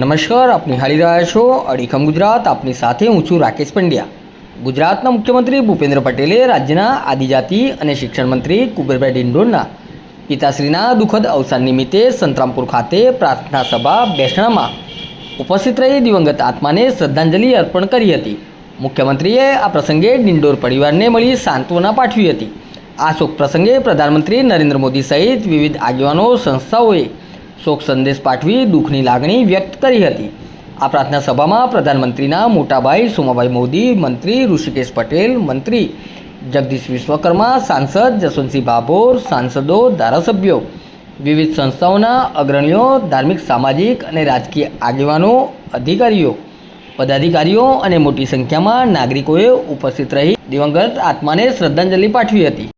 નમસ્કાર, આપની હાલી રહ્યા છો અડીખમ ગુજરાત, આપની સાથે હું છું રાકેશ પંડ્યા. ગુજરાતના મુખ્યમંત્રી ભૂપેન્દ્ર પટેલે રાજ્યના આદિજાતિ અને શિક્ષણ મંત્રી કુબેરભાઈ ડિંડોરના પિતાશ્રીના દુઃખદ અવસાન નિમિત્તે સંતરામપુર ખાતે પ્રાર્થના સભા બેસણામાં ઉપસ્થિત રહી દિવંગત આત્માને શ્રદ્ધાંજલિ અર્પણ કરી હતી. મુખ્યમંત્રીએ આ પ્રસંગે ડિંડોર પરિવારને મળી સાંત્વના પાઠવી હતી. આ શોક પ્રસંગે પ્રધાનમંત્રી નરેન્દ્ર મોદી સહિત વિવિધ આગેવાનો, સંસ્થાઓએ શોક સંદેશ પાઠવી દુઃખની લાગણી વ્યક્ત કરી હતી. આ પ્રાર્થના સભામાં પ્રધાનમંત્રીના મોટાભાઈ સોમાભાઈ મોદી, મંત્રી ઋષિકેશ પટેલ, મંત્રી જગદીશ વિશ્વકર્મા, સાંસદ જસવંતસિંહ ભાભોર, સાંસદો, ધારાસભ્યો, વિવિધ સંસ્થાઓના અગ્રણીઓ, ધાર્મિક, સામાજિક અને રાજકીય આગેવાનો, અધિકારીઓ, પદાધિકારીઓ અને મોટી સંખ્યામાં નાગરિકોએ ઉપસ્થિત રહી દિવંગત આત્માને શ્રદ્ધાંજલિ પાઠવી હતી.